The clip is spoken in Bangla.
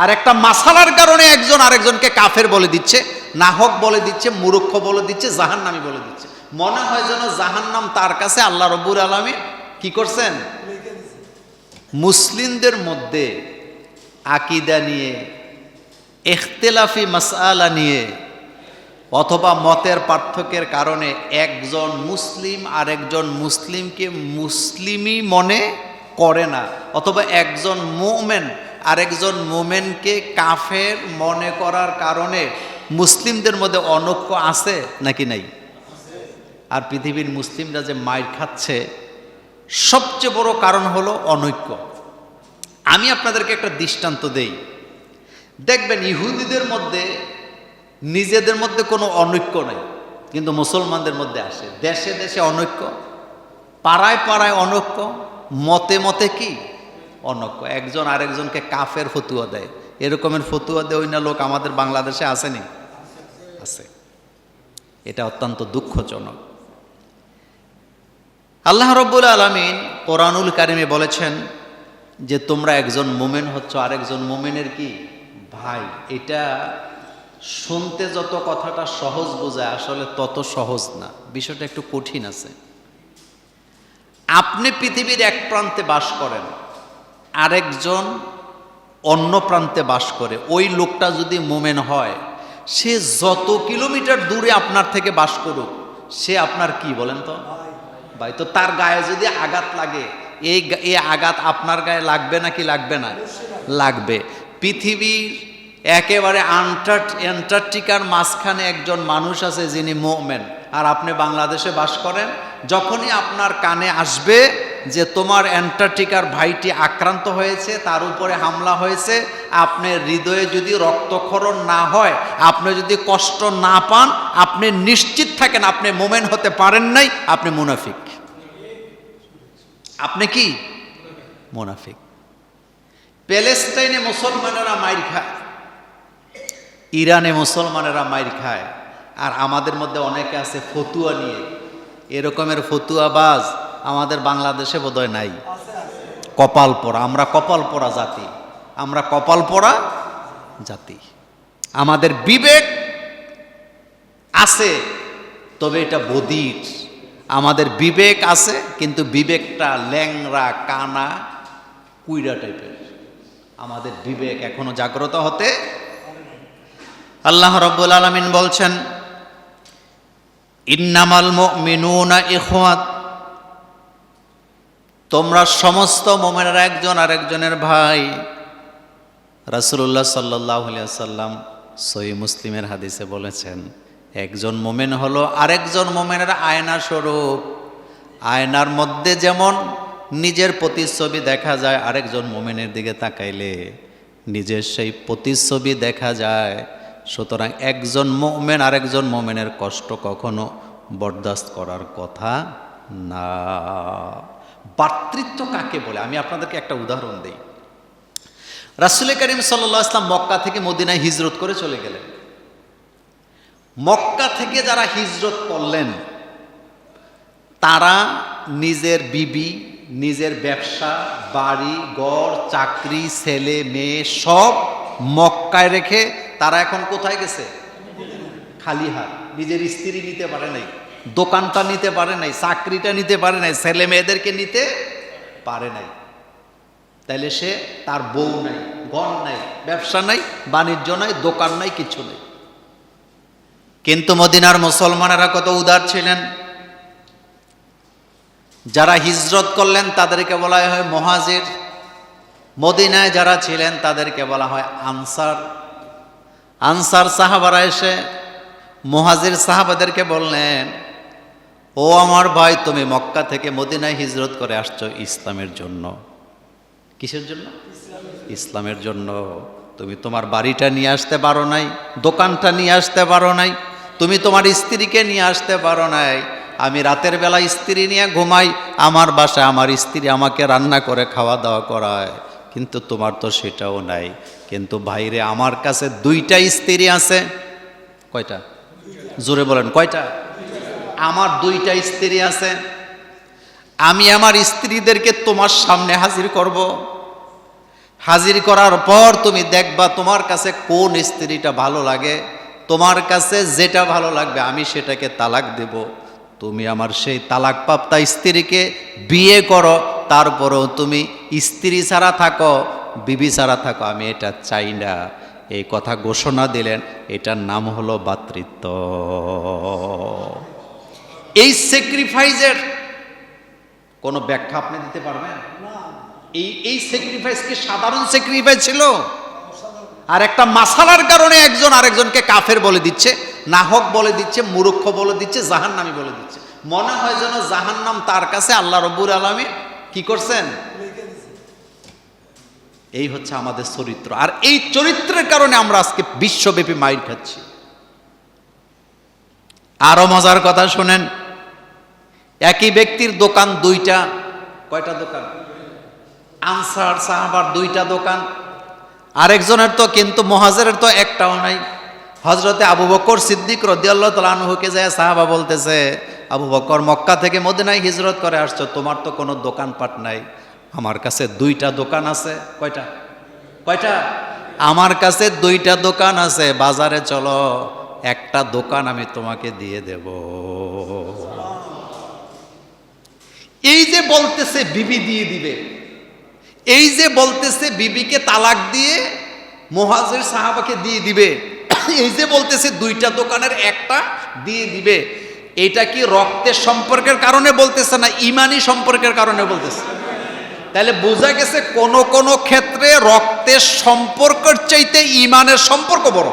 আর একটা মাসালার কারণে একজন আরেকজনকে কাফের বলে দিচ্ছে, নাহক বলে দিচ্ছে মুরুক্ষ বলে দিচ্ছে, জাহান্নামি বলে দিচ্ছে। মনে হয় যেন জাহান্নাম তার কাছে আল্লাহ রব্বুর আলমী কি করছেন? মুসলিমদের মধ্যে আকিদা নিয়ে এখতেলাফি মাসালা নিয়ে অথবা মতের পার্থক্যের কারণে একজন মুসলিম আরেকজন মুসলিমকে মুসলিমই মনে করে না, অথবা একজন মোমেন আরেকজন মোমেনকে কাফের মনে করার কারণে মুসলিমদের মধ্যে অনৈক্য আছে নাকি নাই? আর পৃথিবীর মুসলিমরা যে মাইর খাচ্ছে, সবচেয়ে বড় কারণ হলো অনৈক্য। আমি আপনাদেরকে একটা দৃষ্টান্ত দেই। দেখবেন ইহুদিদের মধ্যে নিজেদের মধ্যে কোনো অনৈক্য নাই, কিন্তু মুসলমানদের মধ্যে আসে। দেশে দেশে অনৈক্য, পাড়ায় পাড়ায় অনৈক্য, মতে মতে কি? অনৈক্য একজন আরেকজনকে কাফের ফতুয়া দেয়। এরকমের ফতুয়া দেয় না লোক আমাদের বাংলাদেশে আসেনি? আছে। এটা অত্যন্ত দুঃখজনক। আল্লাহ রব্বুল আলমিন কোরআনুল কারিমে বলেছেন যে, তোমরা একজন মোমেন হচ্ছ, আরেকজন মোমেনের কি? ভাই। এটা শুনতে যত কথাটা সহজ বোঝায়, আসলে তত সহজ না। বিষয়টা একটু কঠিন আছে। আপনি পৃথিবীর এক প্রান্তে বাস করেন। আরেকজন অন্য প্রান্তে বাস করে। ওই লোকটা যদি মোমেন হয়, সে যত কিলোমিটার দূরে আপনার থেকে বাস করুক, সে আপনার কি বলেন তো? ভাই, তো তার গায়ে যদি আঘাত লাগে, এই এই আঘাত আপনার গায়ে লাগবে নাকি লাগবে না? লাগবে। পৃথিবীর একেবারে আন্টার্ট অ্যান্টার্কটিকার মাঝখানে একজন মানুষ আছে যিনি মোমেন। আর আপনি বাংলাদেশে বাস করেন, যখনই আপনার কানে আসবে যে তোমার অ্যান্টার্কটিকার ভাইটি আক্রান্ত হয়েছে, তার উপরে হামলা হয়েছে আপনার হৃদয়ে যদি রক্তক্ষরণ না হয়, আপনি যদি কষ্ট না পান, আপনি নিশ্চিত থাকেন আপনি মোমেন হতে পারেন নাই, আপনি মুনাফিক। আপনি কি? মুনাফিক। প্যালেস্টাইনে মুসলমানেরা মাইর খায়, ইরানে মুসলমানেরা মাইর খায়, আর আমাদের মধ্যে অনেকে আছে ফতুয়া নিয়ে, এরকমের ফতুয়াবাজ আমাদের বাংলাদেশে বোধহয় নাই। কপাল পরা আমরা কপাল পরা জাতি। আমরা কপাল পরা জাতি। আমাদের বিবেক আছে, তবে এটা বদির। আমাদের বিবেক আছে, কিন্তু বিবেকটা ল্যাংরা কানা, কুইরা টাইপের। আমাদের বিবেক এখনও জাগ্রত হতে আল্লাহ রব্বুল আলমিন বলছেন, ইন্নামাল মিনুনা ইখওয়াত। তোমরা সমস্ত মোমেনের একজন আরেকজনের ভাই। রাসুল্লাহ সাল্লাহ সাল্লাম সই মুসলিমের হাদিসে বলেছেন, একজন মোমেন হলো আরেকজন মোমেনের আয়না স্বরূপ। আয়নার মধ্যে যেমন নিজের প্রতিচ্ছবি দেখা যায়, আরেকজন মোমেনের দিকে তাকাইলে নিজের সেই প্রতিচ্ছবি দেখা যায়। সুতরাং একজন মোমেন আরেকজন মোমেনের কষ্ট কখনো বরদাস্ত করার কথা না। বাতৃত্ব কাকে বলে? আমি আপনাদেরকে একটা উদাহরণ দিই। রাসুল করিম সাল্লাহ ইসলাম মক্কা থেকে মদিনায় হিজরত করে চলে গেলেন। মক্কা থেকে যারা হিজরত করলেন, তারা নিজের বিবি, নিজের ব্যবসা, বাড়ি গড় চাকরি, ছেলে, মেয়ে সব মক্কায় রেখে তারা এখন কোথায় গেছে? খালি হাত। নিজের স্ত্রী নিতে পারে নাই। দোকানটা নিতে পারে নাই, চাকরিটা নিতে পারে নাই, ছেলে মেয়েদেরকে নিতে পারে নাই। তাইলে সে তার বউ নাই ঘর নাই, ব্যবসা নাই, বাণিজ্য নাই, দোকান নাই, কিছু নেই। কিন্তু মদিনার মুসলমানেরা কত উদার ছিলেন। যারা হিজরত করলেন, তাদেরকে বলা হয় মহাজির। মদিনায় যারা ছিলেন, তাদেরকে বলা হয় আনসার। আনসার সাহাবারা এসে মহাজির সাহাবাদেরকে বললেন ও আমার ভাই, তুমি মক্কা থেকে মদিনায় হিজরত করে আসছো ইসলামের জন্য। কিসের জন্য? ইসলামের জন্য। তুমি তোমার বাড়িটা নিয়ে আসতে পারো নাই, দোকানটা নিয়ে আসতে পারো নাই, তুমি তোমার স্ত্রীকে নিয়ে আসতে পারো নাই। আমি রাতের বেলা স্ত্রী নিয়ে ঘুমাই, আমার বাসায় আমার স্ত্রী আমাকে রান্না করে খাওয়া দাওয়া করায়, কিন্তু তোমার তো সেটাও নাই। কিন্তু ভাইরে, আমার কাছে দুইটা স্ত্রী আছে। কয়টা? জোরে বলেন, কয়টা? আমার দুইটা স্ত্রী আছে। আমি আমার স্ত্রীদেরকে তোমার সামনে হাজির করব। হাজির করার পর তুমি দেখবা তোমার কাছে কোন স্ত্রীটা ভালো লাগে। তোমার কাছে যেটা ভালো লাগবে আমি সেটাকে তালাক দেব। তুমি আমার সেই তালাক প্রাপ্তা স্ত্রীকে বিয়ে করো, তারপরেও তুমি স্ত্রী ছাড়া থাকো, বিবি ছাড়া থাকো, আমি এটা চাই না। এই কথা ঘোষণা দিলেন, এটার নাম হলো বাতৃত্ব এই স্যাক্রিফাইসের কোনো ব্যাখ্যা আপনি দিতে পারবেন? এই এই স্যাক্রিফাইস কি সাধারণ স্যাক্রিফাইস ছিল? আর একটা মাসালার কারণে একজন আরেকজনকে কাফের বলে দিচ্ছে নাহক বলে দিচ্ছে মূর্খ বলে দিচ্ছে জাহান্নামি বলে দিচ্ছে। মনে হয় যেন জাহান্নাম তার কাছে আল্লাহ রব্বুর আলমী কি করছেন? এই হচ্ছে আমাদের চরিত্র। আর এই চরিত্রের কারণে আমরা আজকে বিশ্বব্যাপী মাইর খাচ্ছি। আরও মজার কথা শোনেন একই ব্যক্তির দোকান দুইটা, কয়টা দোকান? আনসার সাহাবার দুইটা দোকান। আরেকজনের তো কিন্তু মহাজের তো একটাও নাই। হজরতে আবু বকর সিদ্দিক রদিয়াল্লাহ যায় সাহাবা বলতেছে, আবু বকর, মক্কা থেকে মদিনায় হিজরত করে আসছো, তোমার তো কোনো দোকানপাট নাই। আমার কাছে দুইটা দোকান আছে। কয়টা? কয়টা? আমার কাছে দুইটা দোকান আছে। বাজারে চলো, একটা দোকান আমি তোমাকে দিয়ে দেব। এই যে বলতেছে বিবি দিয়ে দিবে, এই যে বলতেছে বিবিকে তালাক দিয়ে মহাজের সাহাবাকে দিয়ে দিবে, এই যে বলতেছে দুইটা দোকানের একটা দিয়ে দিবে, এটা কি রক্তের সম্পর্কের কারণে বলতেছে না ইমানি সম্পর্কের কারণে বলতেছে? তাহলে বোঝা গেছে কোন কোন ক্ষেত্রে রক্তের সম্পর্কের চাইতে ইমানের সম্পর্ক বড়।